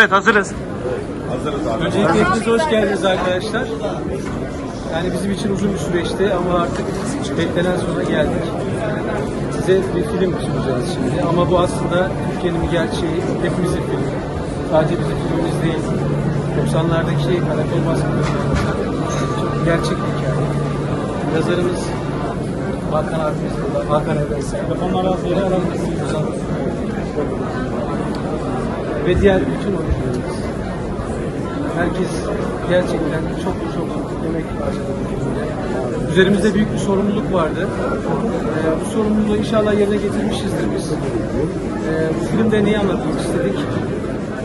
Evet hazırız. Hazırız abi. Öncelikle hepiniz hoş geldiniz arkadaşlar. Yani bizim için uzun bir süreçti ama artık beklenen sona geldik. Size bir film sunacağız şimdi ama bu aslında Türkiye'nin bir gerçeği, hepimizin filmi. Sadece bizim filmimiz değil. 90'lardaki karakol baskıları çok gerçek bir hikaye. Yazarımız Hakan abimiz burada. Hakan Evrensel. Telefonlar az yere aramızda. Ve diğer bütün oyuncularımız. Herkes gerçekten çok çok emek harcadı. Üzerimizde büyük bir sorumluluk vardı. Ee, bu sorumluluğu inşallah yerine getirmişizdir biz. Ee, bu filmde neyi anlatmak istedik?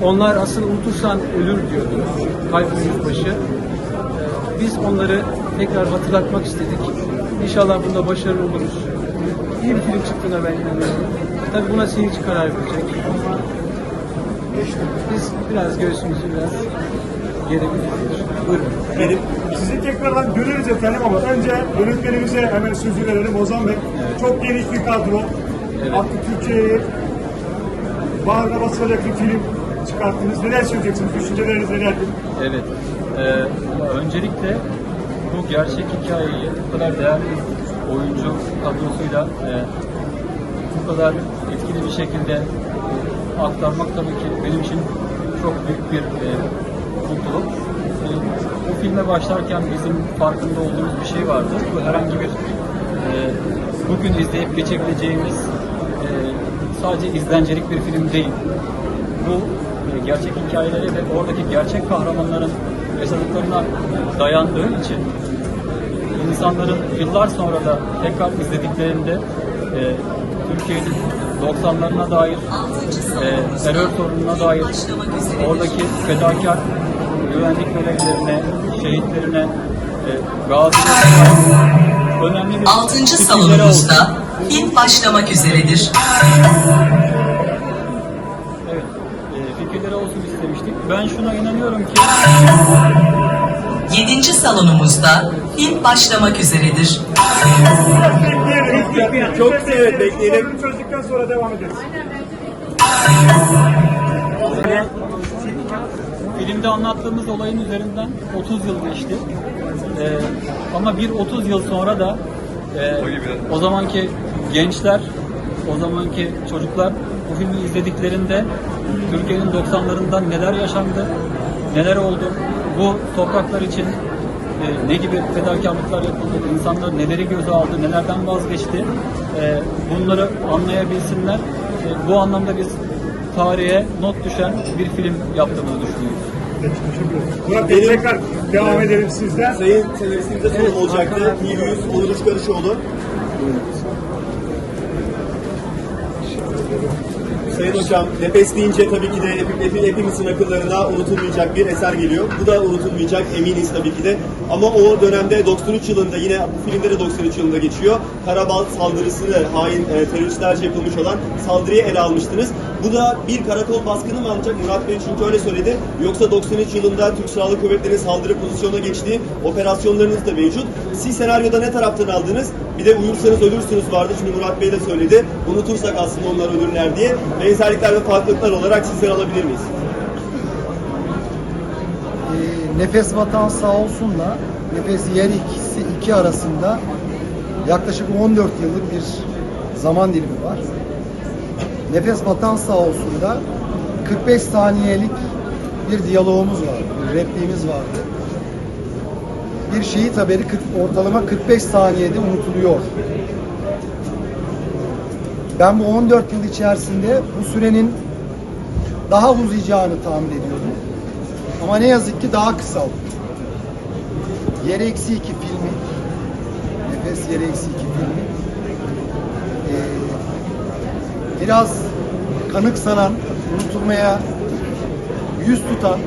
Onlar asıl unutursan ölür diyordu Tayfun Yüzbaşı. Ee, biz onları tekrar hatırlatmak istedik. İnşallah bunda başarılı oluruz. İyi bir film çıktığına ben inanıyorum. Tabii buna seyirci karar verecek. Biz biraz göğsümüzü biraz gerebiliriz. Buyurun. Benim sizi tekrardan görürüz efendim ama önce yönetmenimize hemen sözü verelim Ozan Bey. Çok geniş bir kadro. Artık Türkiye'ye bağrına basılacak bir film çıkarttınız. Neler söyleyeceksiniz? Düşünceleriniz nelerdir? Evet. Ee, öncelikle bu gerçek hikayeyi bu kadar değerli oyuncu kadrosuyla e, bu kadar etkili bir şekilde aktarmak tabii ki benim için çok büyük bir e, mutluluk. E, bu filme başlarken bizim farkında olduğumuz bir şey vardı. Bu herhangi bir e, bugün izleyip geçebileceğimiz e, sadece izlencelik bir film değil bu e, gerçek hikayeleri ve oradaki gerçek kahramanların yaşadıklarına dayandığı için insanların yıllar sonra da tekrar izlediklerinde e, Türkiye'nin 90'larına dair e, terör sorununa dair oradaki fedakar güvenlik görevlilerine, şehitlerine, e, gazilerine önemli bir Altıncı salonumuzda film başlamak üzeredir. Evet, e, fikirleri olsun istemiştik. Ben şuna inanıyorum ki Yedinci salonumuzda film başlamak üzeredir. Çok evet bekleyelim. Çözdükten sonra devam ederiz. filmde anlattığımız olayın üzerinden 30 yıl geçti. E, ama bir 30 yıl sonra da e, o zamanki gençler, o zamanki çocuklar bu filmi izlediklerinde Türkiye'nin 90'larında neler yaşandı, neler oldu, bu topraklar için e, ne gibi fedakarlıklar yapıldı, insanlar neleri göze aldı, nelerden vazgeçti, e, bunları anlayabilsinler. E, bu anlamda biz tarihe not düşen bir film yaptığımızı düşünüyoruz. Peki, teşekkür ederim. Murat Bey tekrar devam edelim sizden. Sayın senaristimize sorum olacaktı. TV100 Onur Işkarışoğlu. Sayın Hocam, nefes deyince tabii ki de hep- hep- hepimizin akıllarına unutulmayacak bir eser geliyor. Bu da unutulmayacak eminiz tabii ki de. Ama o dönemde 93 yılında yine bu filmde de 93 yılında geçiyor. Karabal saldırısını hain e, teröristlerce yapılmış olan saldırıyı ele almıştınız. Bu da bir karakol baskını mı ancak Murat Bey çünkü öyle söyledi. Yoksa 93 yılında Türk Silahlı Kuvvetleri'nin saldırı pozisyonuna geçtiği operasyonlarınız da mevcut. Siz senaryoda ne taraftan aldınız? Bir de uyursanız ölürsünüz vardı. Şimdi Murat Bey de söyledi. Unutursak aslında onlar ölürler diye. Benzerlikler ve farklılıklar olarak sizden alabilir miyiz? Nefes Vatan sağ olsunla Nefes Yer ikisi iki arasında yaklaşık 14 yıllık bir zaman dilimi var. Nefes Vatan sağ olsun da 45 saniyelik bir diyalogumuz vardı, bir repliğimiz vardı. Bir şehit haberi 40 ortalama 45 saniyede unutuluyor. Ben bu 14 yıl içerisinde bu sürenin daha uzayacağını tahmin ediyordum. Ama ne yazık ki daha kısaldı. Yer Eksi 2 filmi, Nefes Yer Eksi 2 filmi ee, biraz kanık sanan, unutulmaya yüz tutan ee,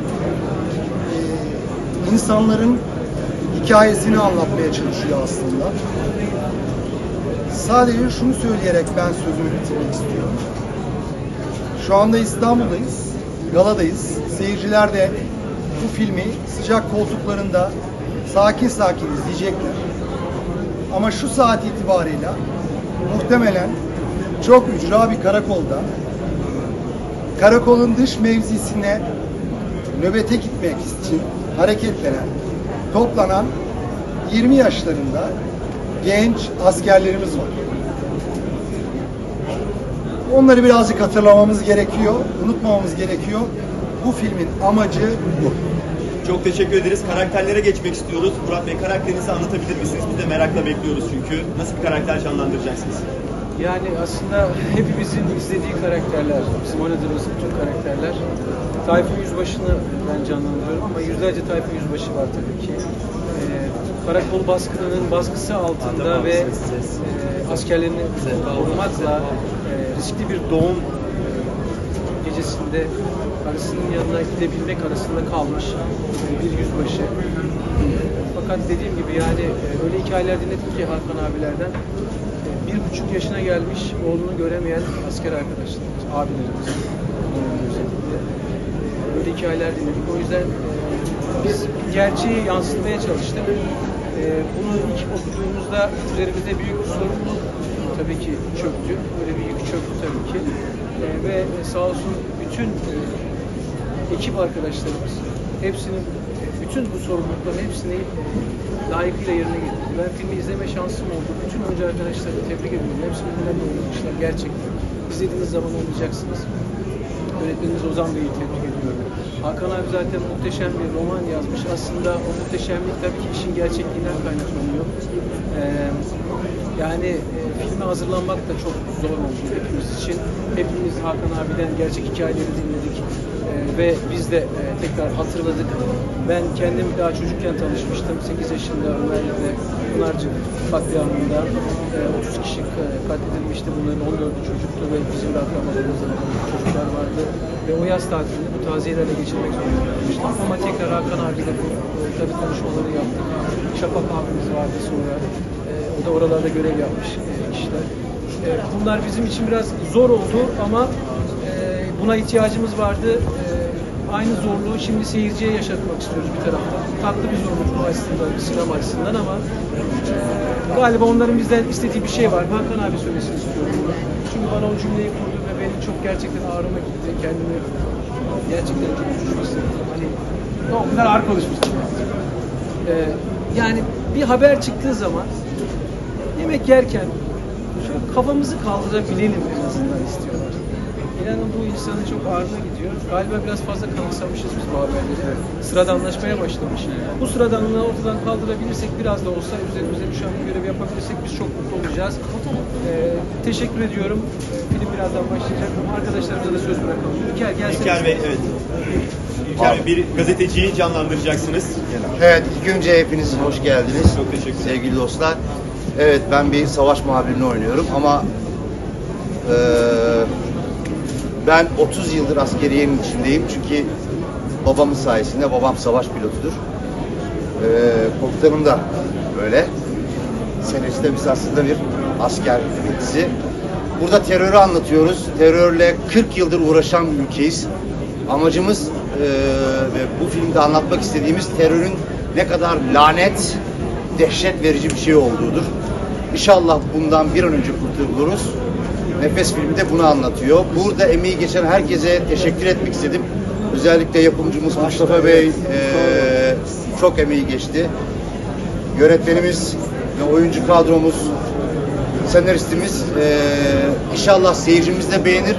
insanların hikayesini anlatmaya çalışıyor aslında. Sadece şunu söyleyerek ben sözümü bitirmek istiyorum. Şu anda İstanbul'dayız, galadayız. Seyirciler de bu filmi sıcak koltuklarında sakin sakin izleyecekler. Ama şu saat itibarıyla muhtemelen çok ücra bir karakolda karakolun dış mevzisine nöbete gitmek için hareketlenen, toplanan 20 yaşlarında genç askerlerimiz var. Onları birazcık hatırlamamız gerekiyor, unutmamamız gerekiyor. Bu filmin amacı bu. Çok teşekkür ederiz. Karakterlere geçmek istiyoruz. Murat Bey karakterinizi anlatabilir misiniz? Biz de merakla bekliyoruz çünkü. Nasıl bir karakter canlandıracaksınız? Yani aslında hepimizin izlediği karakterler, bizim oynadığımız bütün karakterler. Tayfun Yüzbaşı'nı ben canlandırıyorum ama yüzlerce Tayfun Yüzbaşı var tabii ki. Ee, karakol baskınının baskısı altında ve e, askerlerini korumakla e, riskli bir doğum gecesinde karısının yanına gidebilmek arasında kalmış bir yüzbaşı. Fakat dediğim gibi yani e, öyle hikayeler dinledik ki Hakan abilerden e, bir buçuk yaşına gelmiş oğlunu göremeyen asker arkadaşlarımız, abilerimiz Böyle hikayeler dinledik. O yüzden e, biz gerçeği yansıtmaya çalıştık. Bunu ilk okuduğumuzda üzerimize büyük bir sorumluluk tabii ki çöktü. Böyle bir yük çöktü tabii ki. Ve sağ olsun bütün ekip arkadaşlarımız hepsinin bütün bu sorumlulukların hepsini layıkıyla yerine getirdi. Ben filmi izleme şansım oldu. Bütün oyuncu arkadaşlarımı tebrik ediyorum. Hepsi birbirlerine oynamışlar gerçekten. İzlediğiniz zaman oynayacaksınız. Öğretmenimiz Ozan Bey'i tebrik ediyorum. Hakan abi zaten muhteşem bir roman yazmış. Aslında o muhteşemlik tabii ki işin gerçekliğinden kaynaklanıyor. Ee, yani e, filme hazırlanmak da çok zor oldu hepimiz için. Hepimiz Hakan abiden gerçek hikayeleri dinledik. Ve biz de e, tekrar hatırladık. Ben kendim daha çocukken tanışmıştım. 8 yaşında Ömer'le Pınarcık katliamında e, 30 kişi e, katledilmişti. Bunların 14'ü çocuktu ve bizim de akrabalarımızda çocuklar vardı. Ve o yaz tatilini bu taziyelerle geçirmek zorunda kalmıştım. Ama tekrar Hakan abiyle bu e, tabii konuşmaları yaptık. Şafak abimiz vardı sonra. O da oralarda görev yapmış kişiler. Bunlar bizim için biraz zor oldu ama buna ihtiyacımız vardı. Aynı zorluğu şimdi seyirciye yaşatmak istiyoruz bir taraftan. Tatlı bir zorluk bu açısından, sinema açısından ama e, galiba onların bizden istediği bir şey var. Hakan abi söylesin istiyorum. Çünkü bana o cümleyi kurdu ve benim çok gerçekten ağrıma gitti. Kendimi gerçekten çok üzücü hissettim. Hani o kadar ağır konuşmuştum. E, yani bir haber çıktığı zaman yemek yerken şöyle kafamızı kaldırabilelim en azından istiyorlar. İnanın bu insanın çok ağrına gidiyor. Galiba biraz fazla kanıksamışız biz bu haberleri. Sıradanlaşmaya başlamış. Bu sıradanlığı ortadan kaldırabilirsek biraz da olsa üzerimize düşen bir görevi yapabilirsek biz çok mutlu olacağız. Ee, teşekkür ediyorum. Film birazdan başlayacak. Arkadaşlarımıza da söz bırakalım. İlker gelsene. İlker Bey, evet. İlker bir gazeteciyi canlandıracaksınız. Evet, ilk önce hepiniz hoş geldiniz. Çok teşekkür ederim. Sevgili dostlar. Evet, ben bir savaş muhabirini oynuyorum ama eee, ben 30 yıldır askeriyenin içindeyim çünkü babamın sayesinde, babam savaş pilotudur. Eee komutanım da böyle. Senariste biz aslında bir asker dizi. Burada terörü anlatıyoruz. Terörle 40 yıldır uğraşan bir ülkeyiz. Amacımız eee, ve bu filmde anlatmak istediğimiz terörün ne kadar lanet, dehşet verici bir şey olduğudur. İnşallah bundan bir an önce kurtuluruz. Nefes filmi de bunu anlatıyor. Burada emeği geçen herkese teşekkür etmek istedim. Özellikle yapımcımız Mustafa Bey eee, çok emeği geçti. Yönetmenimiz ve oyuncu kadromuz, senaristimiz eee inşallah seyircimiz de beğenir.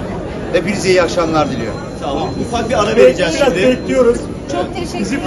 Hepinize iyi akşamlar diliyorum. Olun. Ufak bir ara vereceğiz Biraz şimdi. bekliyoruz. Çok teşekkürler.